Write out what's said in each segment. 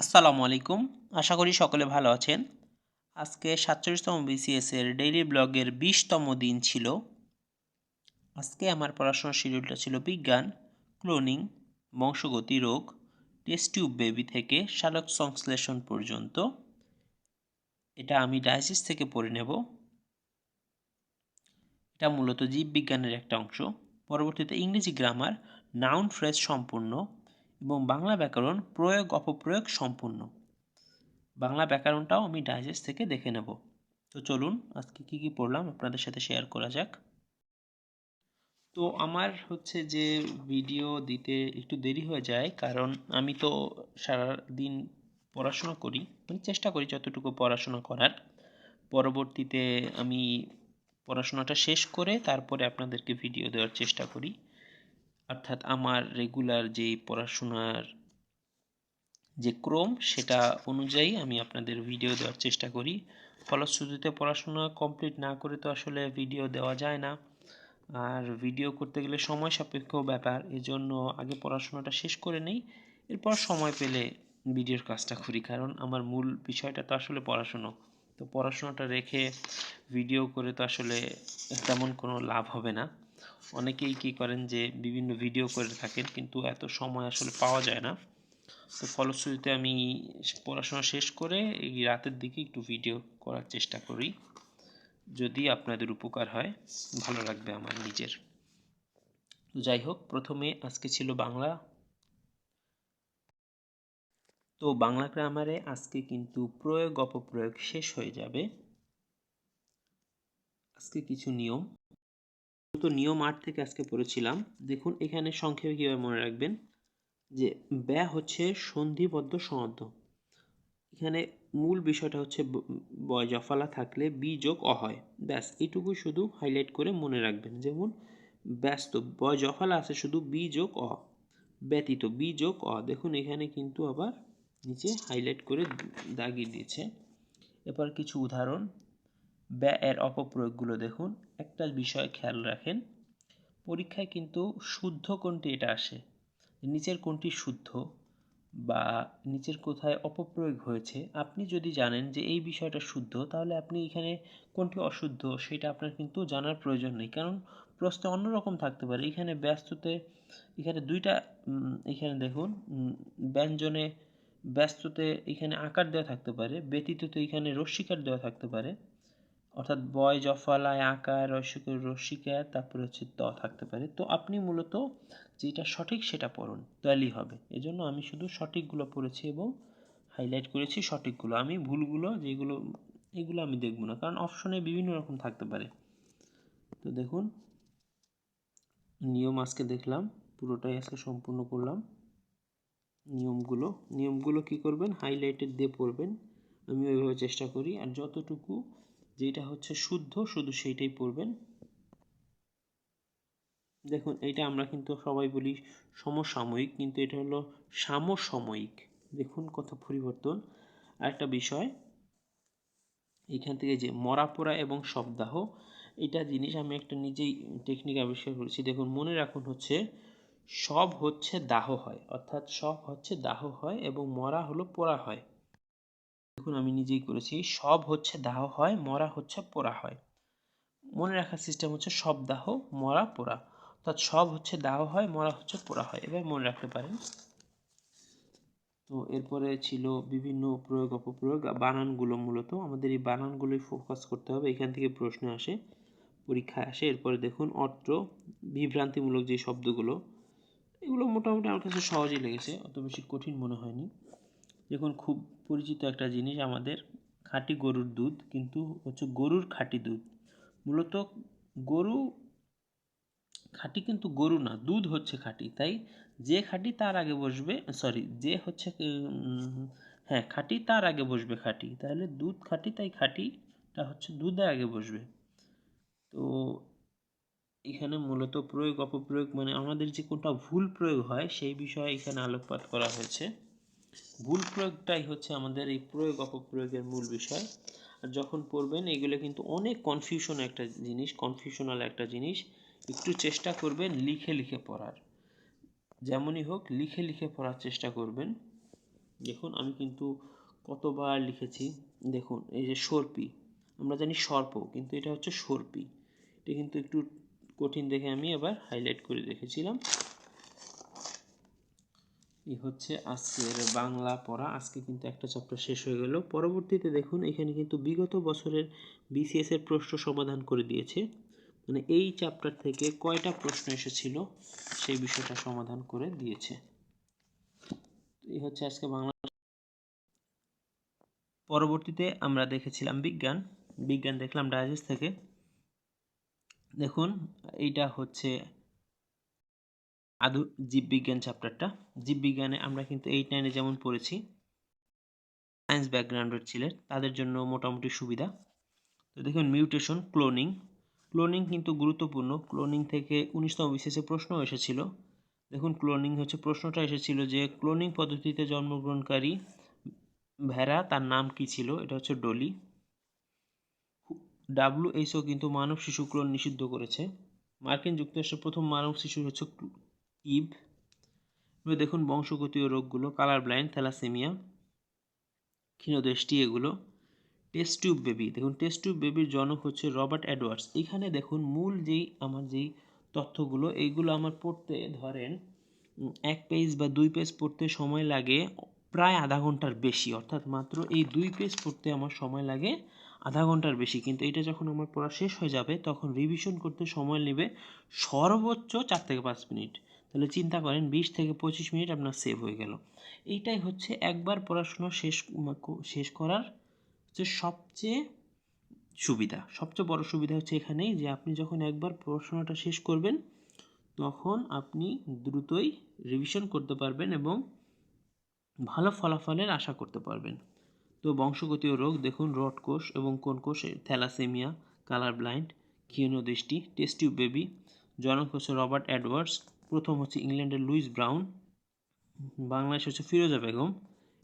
আসসালামু আলাইকুম। আশা করি সকলে ভালো আছেন। আজকে সাতচল্লিশতম বিসিএস এর ডেইলি ব্লগের বিশতম দিন ছিল। আজকে আমার পড়াশোনার শিডিউলটা ছিল বিজ্ঞান ক্লোনিং বংশগতি রোগ টেস্ট টিউব বেবি থেকে শালক সংশ্লেষণ পর্যন্ত। এটা আমি ডায়াসিস থেকে পড়ে নেব। এটা মূলত জীববিজ্ঞানের একটা অংশ। পরবর্তীতে ইংরেজি গ্রামার নাউন ফ্রেজ সম্পূর্ণ এবং বাংলা ব্যাকরণ প্রয়োগ অপপ্রয়োগ সম্পূর্ণ। বাংলা ব্যাকরণটাও আমি ডাইজেস্ট থেকে দেখে নেব। তো চলুন, আজকে কি কি পড়লাম আপনাদের সাথে শেয়ার করা যাক। তো আমার হচ্ছে যে ভিডিও দিতে একটু দেরি হয়ে যায়, কারণ আমি তো সারা দিন পড়াশোনা করি মানে চেষ্টা করি যতটুকু পড়াশোনা করার। পরবর্তীতে আমি পড়াশোনাটা শেষ করে তারপরে আপনাদেরকে ভিডিও দেওয়ার চেষ্টা করি। অর্থাৎ আমার রেগুলার যে পড়াশোনার যে ক্রম, সেটা অনুযায়ী আমি আপনাদের ভিডিও দেওয়ার চেষ্টা করি। ফলশ্রুতিতে পড়াশোনা কমপ্লিট না করে তো আসলে ভিডিও দেওয়া যায় না। আর ভিডিও করতে গেলে সময় সাপেক্ষ ব্যাপার, এজন্য আগে পড়াশোনাটা শেষ করে নেই। এরপর সময় পেলে ভিডিওর কাজটা করি, কারণ আমার মূল বিষয়টা তো আসলে পড়াশুনো। তো পড়াশোনাটা রেখে ভিডিও করে তো আসলে তেমন কোনো লাভ হবে না। অনেকেই কী করেন যে বিভিন্ন ভিডিও করে থাকেন, কিন্তু এত সময় আসলে পাওয়া যায় না। তো ফলশ্রুতিতে আমি পড়াশোনা শেষ করে এই রাতের দিকে একটু ভিডিও করার চেষ্টা করি। যদি আপনাদের উপকার হয়, ভালো লাগবে আমার নিজের। যাই হোক, প্রথমে আজকে ছিল বাংলা। তো বাংলা গ্রামারে আজকে কিন্তু প্রয়োগ অপপ্রয়োগ শেষ হয়ে যাবে। আজকে কিছু নিয়ম। তো নিয়ম আট থেকে আজকে পড়েছিলাম। দেখুন, এখানে সংক্ষেপে কীভাবে মনে রাখবেন যে ব্যয় হচ্ছে সন্ধিবদ্ধ সনদ্ধ এখানে মূল বিষয়টা হচ্ছে বয় জফালা থাকলে বি যোগ অ হয় ব্যাস এইটুকু শুধু হাইলাইট করে মনে রাখবেন। যেমন, ব্যস্ত বয় জফালা আছে শুধু বি যোগ অ, ব্যতীত বি যোগ অ। দেখুন, এখানে কিন্তু আবার নিচে হাইলাইট করে দাগিয়ে দিয়েছে। এবার কিছু উদাহরণ। ব্যয় এর অপপ্রয়োগগুলো দেখুন। একটা বিষয় খেয়াল রাখেন, পরীক্ষায় কিন্তু শুদ্ধ কোনটি এটা আসে? নিচের কোনটি শুদ্ধ বা নিচের কোথায় অপপ্রয়োগ হয়েছে? আপনি যদি জানেন যে এই বিষয়টা শুদ্ধ, তাহলে আপনি এখানে কোনটি অশুদ্ধ সেটা আপনার কিন্তু জানার প্রয়োজন নেই। কারণ প্রশ্নে অন্যরকম থাকতে পারে। এখানে ব্যস্ততে, এখানে দুইটা এখানে দেখুন ব্যঞ্জনে ব্যস্ততে এখানে আকার দেওয়া থাকতে পারে, ব্যতীততে এখানে রস্বীকার দেওয়া থাকতে পারে। অর্থাৎ বয় জফালায় আকার রস্যকের রস্যিকার তারপরে হচ্ছে ত থাকতে পারে। তো আপনি মূলত যেটা সঠিক সেটা পড়ুন তাহলেই হবে। এজন্য আমি শুধু সঠিকগুলো পড়েছি এবং হাইলাইট করেছি সঠিকগুলো। আমি ভুলগুলো যেগুলো, এগুলো আমি দেখব না, কারণ অপশনে বিভিন্ন রকম থাকতে পারে। তো দেখুন, নিয়ম আজকে দেখলাম, পুরোটাই আজকে সম্পূর্ণ করলাম। নিয়মগুলো নিয়মগুলো কি করবেন? হাইলাইটেড দিয়ে পড়বেন। আমি ওইভাবে চেষ্টা করি, আর যতটুকু যেটা হচ্ছে শুদ্ধ, শুধু সেইটাই পড়বেন। দেখুন এটা আমরা কিন্তু সবাই বলি সমসাময়িক, কিন্তু এটা হলো সামসাময়িক। দেখুন কত পরিবর্তন। আরেকটা বিষয়, এখান থেকে যে মরাপোড়া এবং শবদাহ, এটা জিনিস আমি একটা নিজেই টেকনিক আবিষ্কার করেছি। দেখুন, মনে রাখুন হচ্ছে, সব হচ্ছে দাহ হয়, অর্থাৎ সব হচ্ছে দাহ হয় এবং মরা হলো পোড়া হয়। দেখুন, আমি নিজেই করেছি। সব হচ্ছে দাহ হয়, মরা হচ্ছে পোড়া হয়। মনে রাখার সিস্টেম হচ্ছে সব দাহ, মরা, পোড়া। অর্থাৎ সব হচ্ছে দাহ হয়, মরা হচ্ছে পোড়া হয়। এবার মনে রাখতে পারেন। তো এরপরে ছিল বিভিন্ন প্রয়োগ, অপপ্রয়োগ। বানানগুলো মূলত আমাদের এই বানানগুলোই ফোকাস করতে হবে। এখান থেকে প্রশ্ন আসে, পরীক্ষায় আসে। এরপরে দেখুন, অর্থ, বিভ্রান্তিমূলক যে শব্দগুলো, এগুলো মোটামুটি আমার কাছে সহজই লেগেছে। অত বেশি কঠিন মনে হয়নি। দেখুন, খুব পরিচিত একটা জিনিস আমাদের খাঁটি গরুর দুধ, কিন্তু হচ্ছে গরুর খাঁটি দুধ। মূলত গরু খাঁটি কিন্তু গরু না, দুধ হচ্ছে খাঁটি। তাই যে খাঁটি তার আগে বসবে সরি যে হচ্ছে হ্যাঁ খাঁটি তার আগে বসবে খাঁটি। তাহলে দুধ খাঁটি, তাই খাঁটিটা হচ্ছে দুধের আগে বসবে। তো এখানে মূলত প্রয়োগ, অপপ্রয়োগ মানে আমাদের যে কোনটা ভুল প্রয়োগ হয়, সেই বিষয়ে এখানে আলোকপাত করা হয়েছে। ভুল প্রয়োগটাই হচ্ছে আমাদের এই প্রয়োগ অপপ্রয়োগের মূল বিষয়। আর যখন পড়বেন, এগুলো কিন্তু অনেক কনফিউশন একটা জিনিস কনফিউশনাল একটা জিনিস। একটু চেষ্টা করবেন লিখে লিখে পড়ার। যেমনই হোক, লিখে লিখে পড়ার চেষ্টা করবেন। দেখুন, আমি কিন্তু কতবার লিখেছি। দেখুন, এই যে সর্পি, আমরা জানি সর্প, কিন্তু এটা হচ্ছে সর্পি। এটা কিন্তু একটু কঠিন দেখে আমি এবার হাইলাইট করে রেখেছিলাম এই হচ্ছে আজকের বাংলা পড়া। আজকে কিন্তু একটা চ্যাপ্টার শেষ হয়ে গেল। পরবর্তীতে দেখুন, এখানে কিন্তু বিগত বছরের বিসিএস এর প্রশ্ন সমাধান করে দিয়েছে। মানে এই চ্যাপ্টার থেকে কয়টা প্রশ্ন এসেছিল সেই বিষয়টা সমাধান করে দিয়েছে। এই হচ্ছে আজকে বাংলা। পরবর্তীতে আমরা দেখেছিলাম বিজ্ঞান। বিজ্ঞান দেখলাম ডায়াজেস থেকে। দেখুন, এইটা হচ্ছে আদু জীববিজ্ঞান চ্যাপ্টারটা জীববিজ্ঞানে আমরা কিন্তু এইট নাইনে যেমন পড়েছি সায়েন্স ব্যাকগ্রাউন্ডের ছিলেন তাদের জন্য মোটামুটি সুবিধা। তো দেখুন মিউটেশন ক্লোনিং ক্লোনিং কিন্তু গুরুত্বপূর্ণ। ক্লোনিং থেকে উনিশতম বিশেষে প্রশ্ন এসেছিল। দেখুন ক্লোনিং হচ্ছে প্রশ্নটা এসেছিল যে ক্লোনিং পদ্ধতিতে জন্মগ্রহণকারী ভেড়া তার নাম কি ছিল? এটা হচ্ছে ডলি। ডাব্লিউএইচও কিন্তু মানব শিশু ক্লোন নিষিদ্ধ করেছে। মার্কিন যুক্তরাষ্ট্রের প্রথম মানব শিশু হচ্ছে এবার দেখুন বংশগতীয় রোগগুলো কালার ব্লাইন্ড থ্যালাসেমিয়া ক্ষীণদৃষ্টি, এগুলো। টেস্ট টিউব বেবি দেখুন টেস্ট টিউব বেবির জনক হচ্ছে রবার্ট অ্যাডওয়ার্ডস এখানে দেখুন মূল যেই, আমার যেই তথ্যগুলো, এইগুলো আমার পড়তে ধরেন এক পেজ বা দুই পেজ পড়তে সময় লাগে প্রায় আধা ঘণ্টার বেশি। অর্থাৎ মাত্র এই দুই পেজ পড়তে আমার সময় লাগে আধা ঘণ্টার বেশি। কিন্তু এটা যখন আমার পড়া শেষ হয়ে যাবে, তখন রিভিশন করতে সময় নেবে সর্বোচ্চ চার থেকে পাঁচ মিনিট। তাহলে চিন্তা করেন বিশ থেকে পঁচিশ মিনিট আপনার সেভ হয়ে গেল। এইটাই হচ্ছে একবার পড়াশোনা শেষ শেষ করার হচ্ছে সবচেয়ে সুবিধা। সবচেয়ে বড় সুবিধা হচ্ছে এখানেই যে আপনি যখন একবার পড়াশোনাটা শেষ করবেন, তখন আপনি দ্রুতই রিভিশন করতে পারবেন এবং ভালো ফলাফলের আশা করতে পারবেন। তো বংশগতীয় রোগ, দেখুন রড কোষ এবং কোন কোষ থ্যালাসেমিয়া, কালার ব্লাইন্ড ক্ষীণ দৃষ্টি টেস্টিউ বেবি, জনক হচ্ছে রবার্ট অ্যাডওয়ার্ডস প্রথম হচ্ছে ইংল্যান্ডের লুইস ব্রাউন বাংলাদেশ হচ্ছে ফিরোজা বেগম।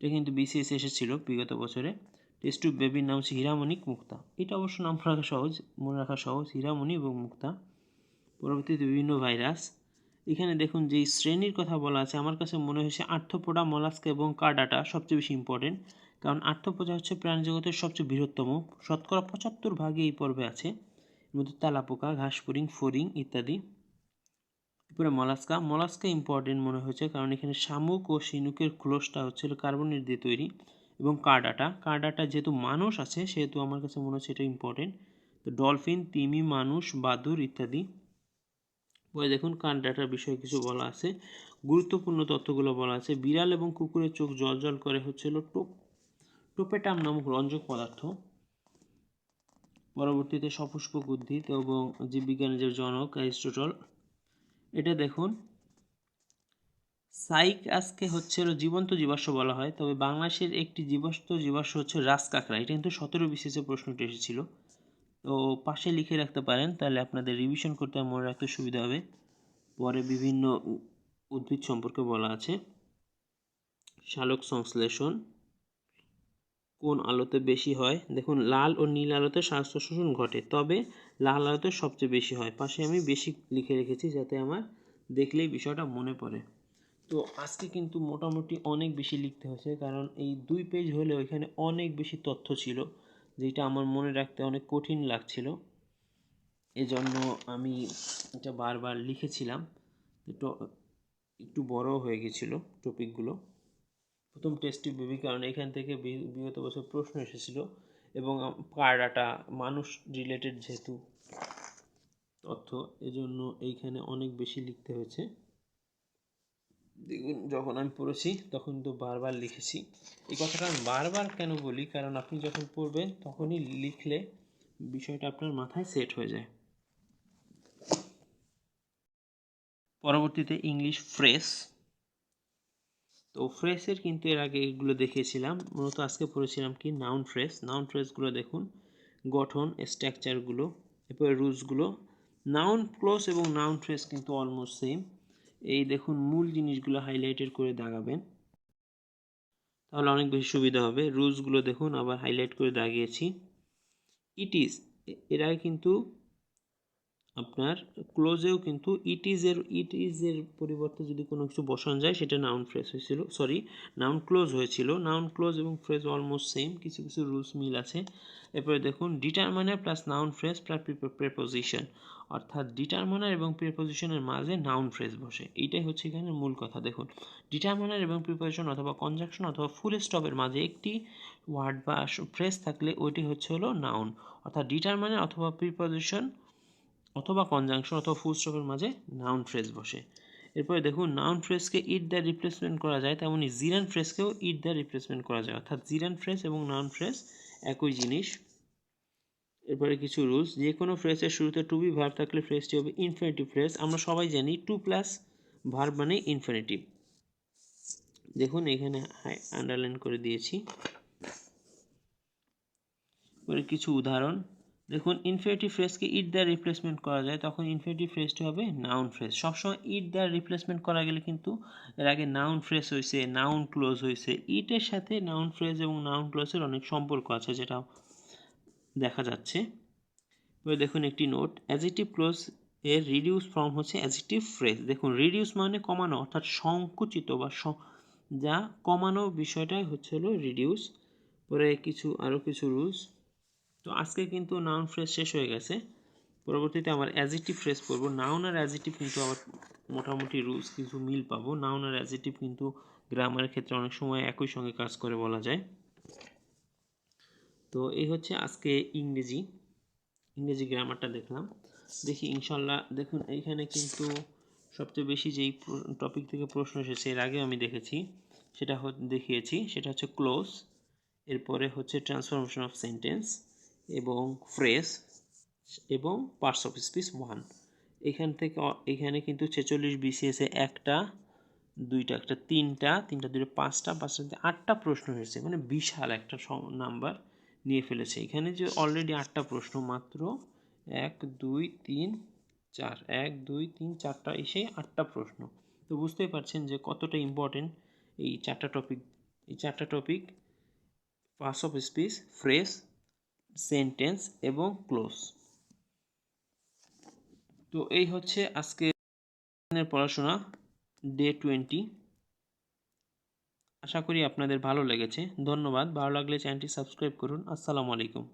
এটা কিন্তু বিসিএস এসেছিল বিগত বছরে। টেস্ট বেবির নাম হচ্ছে হীরামণিক মুক্তা। এটা অবশ্য নাম রাখা সহজ, মনে রাখা সহজ, হীরামণি এবং মুক্তা। পরবর্তীতে বিভিন্ন ভাইরাস। এখানে দেখুন যেই শ্রেণির কথা বলা আছে, আমার কাছে মনে হয়েছে আর্থপোডা মলাস্কা এবং কাডাটা সবচেয়ে বেশি ইম্পর্টেন্ট কারণ আর্থপোডা হচ্ছে প্রাণীজগতের সবচেয়ে বৃহত্তম। শতকরা পঁচাত্তর ভাগে এই পর্বে আছে। মধ্যে তালাপোকা ঘাসফড়িং ফড়িং ইত্যাদি। এরপরে মলাস্কা। মলাস্কা ইম্পর্টেন্ট মনে হয়েছে কারণ এখানে শামুক ও শিনুকের ক্লোসটা হচ্ছিল কার্বনের দিয়ে তৈরি এবং কার্ডাটা কার্ডাটা যেহেতু মানুষ আছে, সেহেতু আমার কাছে মনে হচ্ছে এটা ইম্পর্টেন্ট তো ডলফিন তিমি, মানুষ, বাদুর ইত্যাদি। বই দেখুন কার্ডাটার বিষয়ে কিছু বলা আছে। গুরুত্বপূর্ণ তথ্যগুলো বলা আছে। বিড়াল এবং কুকুরের চোখ জল জল করে হচ্ছিল টোপ, টোপেটাম নামক রঞ্জক পদার্থ। পরবর্তীতে সপুষ্পক উদ্ভিদ এবং জীববিজ্ঞানের যে জনক অ্যারিস্টোটল। এটা দেখুন। সাইক আজকে হচ্ছে জীবন্ত জীবাশ্ম বলা হয়, তবে বাংলাদেশের একটি জীবাশ্ম জীবাশ্ম হচ্ছে রাস কাঁকড়া। এটা কিন্তু সতেরো বিশেষে প্রশ্নটি এসেছিল। তো পাশে লিখে রাখতে পারেন, তাহলে আপনাদের রিভিশন করতে মনে রাখতে সুবিধা হবে। পরে বিভিন্ন উদ্ভিদ সম্পর্কে বলা আছে। শালক সংশ্লেষণ। কোন আলোতে বেশি হয়? দেখুন, লাল ও নীল আলোতে স্বাস্থ্য শোষণ ঘটে, তবে লাল আলোতে সবচেয়ে বেশি হয়। পাশে আমি বেশি লিখে রেখেছি যাতে আমার দেখলেই বিষয়টা মনে পড়ে। তো আজকে কিন্তু মোটামুটি অনেক বেশি লিখতে হয়েছে, কারণ এই দুই পেজ হলে ওইখানে অনেক বেশি তথ্য ছিল, যেটা আমার মনে রাখতে অনেক কঠিন লাগছিল। এজন্য আমি এটা বারবার লিখেছিলাম। একটু বড় হয়ে গেছিল টপিকগুলো প্রথম টেস্টটি বেবি, কারণ এখান থেকে বিগত বছর প্রশ্ন এসেছিল এবং কার্ডাটা মানুষ রিলেটেড যেহেতু তথ্য, এজন্য এইখানে অনেক বেশি লিখতে হয়েছে। দেখুন, যখন আমি পড়েছি, তখন তো বারবার লিখেছি। এই কথাটা আমি বারবার কেন বলি? কারণ আপনি যখন পড়বেন, তখনই লিখলে বিষয়টা আপনার মাথায় সেট হয়ে যায়। পরবর্তীতে ইংলিশ ফ্রেশ তো ফ্রেশের কিন্তু এর আগে এগুলো দেখিয়েছিলাম মূলত আজকে পড়েছিলাম কি? Noun fresh. নাউন ফ্রেশগুলো দেখুন। গঠন, স্ট্রাকচারগুলো, এরপরে রুলসগুলো নাউন ক্লোজ এবং নাউন ফ্রেশ কিন্তু অলমোস্ট সেম এই দেখুন, মূল জিনিসগুলো হাইলাইটেড করে দাগাবেন। তাহলে অনেক বেশি সুবিধা হবে। রুলসগুলো দেখুন, আবার হাইলাইট করে দাগিয়েছি। ইট ইজ এর আগে কিন্তু আপনার ক্লোজেও কিন্তু ইট ইজ এর ইট ইজ এর পরিবর্তে যদি কোনো কিছু বসানো যায়, সেটা নাউন ফ্রেজ হয়েছিল সরি নাউন ক্লোজ হয়েছিল। নাউন ক্লোজ এবং ফ্রেজ অলমোস্ট সেম কিছু কিছু রুলস মিল আছে। এরপরে দেখুন determiner plus noun phrase plus preposition অর্থাৎ ডিটারমাইনার এবং প্রিপোজিশনের মাঝে নাউন ফ্রেজ বসে। এইটাই হচ্ছে এখানে মূল কথা। দেখুন ডিটারমাইনার এবং প্রিপোজিশন অথবা কনজাকশন অথবা ফুল স্টপের মাঝে একটি ওয়ার্ড বা ফ্রেজ থাকলে ওইটি হচ্ছে হলো নাউন অর্থাৎ ডিটারমাইনার অথবা প্রিপোজিশন অথবা কনজাংশন অথবা ফুল স্টপের মাঝে নাউন ফ্রেজ বসে। এরপরে দেখুন নাউন ফ্রেজকে ইট দ্য রিপ্লেসমেন্ট করা যায়, তেমনি জিরান ফ্রেজকেও ইট দ্য রিপ্লেসমেন্ট করা যায়। অর্থাৎ জিরান ফ্রেজ এবং নাউন ফ্রেজ একই জিনিস। এরপরে কিছু রুলস যে কোনো ফ্রেজের শুরুতে টু বি ভার্ব থাকলে ফ্রেজটি হবে ইনফিনিটিভ ফ্রেজ আমরা সবাই জানি টু প্লাস ভার্ব মানে ইনফিনিটিভ দেখুন, এখানে আন্ডারলাইন করে দিয়েছি। এবারে কিছু উদাহরণ। দেখুন ইনফিনিটিভ ফ্রেজকে ইট দ্য রিপ্লেসমেন্ট করা যায়, তখন ইনফিনিটিভ ফ্রেজটি হবে নাউন ফ্রেজ সবসময় ইট দ্য রিপ্লেসমেন্ট করা গেলে কিন্তু এর আগে নাউন ফ্রেজ হয়েছে নাউন ক্লোজ হয়েছে ইটের সাথে নাউন ফ্রেজ এবং নাউন ক্লোজের অনেক সম্পর্ক আছে যেটা দেখা যাচ্ছে। এবার দেখুন একটি নোট অ্যাজিটিভ ক্লোজ এর রিডিউস ফর্ম হচ্ছে অ্যাজিটিভ ফ্রেজ দেখুন রিডিউস মানে কমানো, অর্থাৎ সংকুচিত বা যা কমানো বিষয়টাই হচ্ছে হলো রিডিউস পরে কিছু আরও কিছু রুলস তো আজকে কিন্তু নাউন ফ্রেজ শেষ হয়ে গেছে। পরবর্তীতে আমার অ্যাজিটিভ ফ্রেজ পড়ব। নাউন আর অ্যাজিটিভ কিন্তু আবার মোটামুটি রুলস কিছু মিল পাবো। নাউন আর অ্যাজিটিভ কিন্তু গ্রামারের ক্ষেত্রে অনেক সময় একই সঙ্গে কাজ করে বলা যায়। তো এই হচ্ছে আজকে ইংরেজি। ইংরেজি গ্রামারটা দেখলাম। দেখি ইনশাল্লাহ দেখুন, এইখানে কিন্তু সবচেয়ে বেশি যেই টপিক থেকে প্রশ্ন এসেছে, এর আগে আমি দেখেছি। সেটা দেখিয়েছি। সেটা হচ্ছে ক্লোজ এরপরে হচ্ছে ট্রান্সফরমেশন অফ সেন্টেন্স এবং ফ্রেস এবং পার্টস অফ স্পিচ ওয়ান এখান থেকে, এখানে কিন্তু ছেচল্লিশ বিসিএসে একটা, দুইটা, একটা তিনটা তিনটা দুটো পাঁচটা পাঁচটা আটটা প্রশ্ন হয়েছে। মানে বিশাল একটা নাম্বার নিয়ে ফেলেছে। এখানে যে অলরেডি আটটা প্রশ্ন, মাত্র এক, দুই, তিন, চার, এক, দুই, তিন, চারটা এসে আটটা প্রশ্ন। তো বুঝতেই পারছেন যে কতটা ইম্পর্টেন্ট এই চারটা টপিক এই চারটা topic parts of speech phrase sentence এবং ক্লোজ তো এই হচ্ছে আজকে পড়াশোনা ডে টোয়েন্টি আশা করি আপনাদের ভালো লেগেছে। ধন্যবাদ। ভালো লাগলে চ্যানেলটি সাবস্ক্রাইব করুন। আসসালামু আলাইকুম।